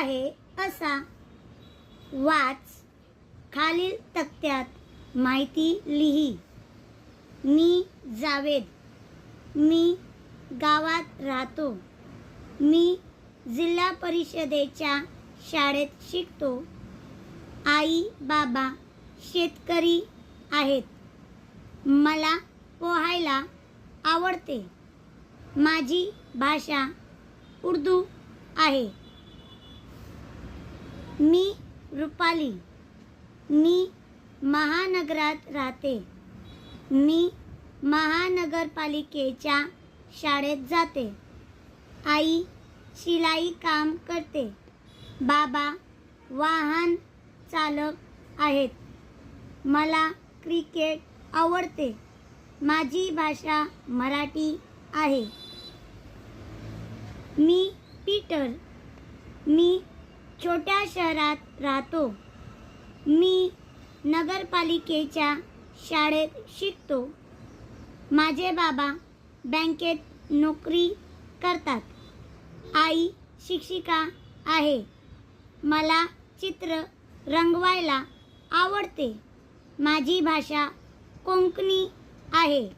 आहे असा वाच खालील तक्त्यात माहिती लिही. मी जावेद. मी गावात राहतो. मी जिल्हा परिषदेच्या शाळेत शिकतो. आई बाबा शेतकरी आहेत. मला पोहायला आवडते. माझी भाषा उर्दू आहे. मी रुपाली. मी महानगरात राहते. मी महानगरपालिकेच्या शाळेत जाते. आई शिलाई काम करते. बाबा वाहन चालक आहेत. मला क्रिकेट आवडते. माझी भाषा मराठी आहे. मी पीटर. मी छोट्या शहरात राहतो. मी नगरपालिकेच्या शाळेत शिकतो. माझे बाबा बँकेत नोकरी करतात. आई शिक्षिका आहे. मला चित्र रंगवायला आवडते. माझी भाषा कोंकणी आहे.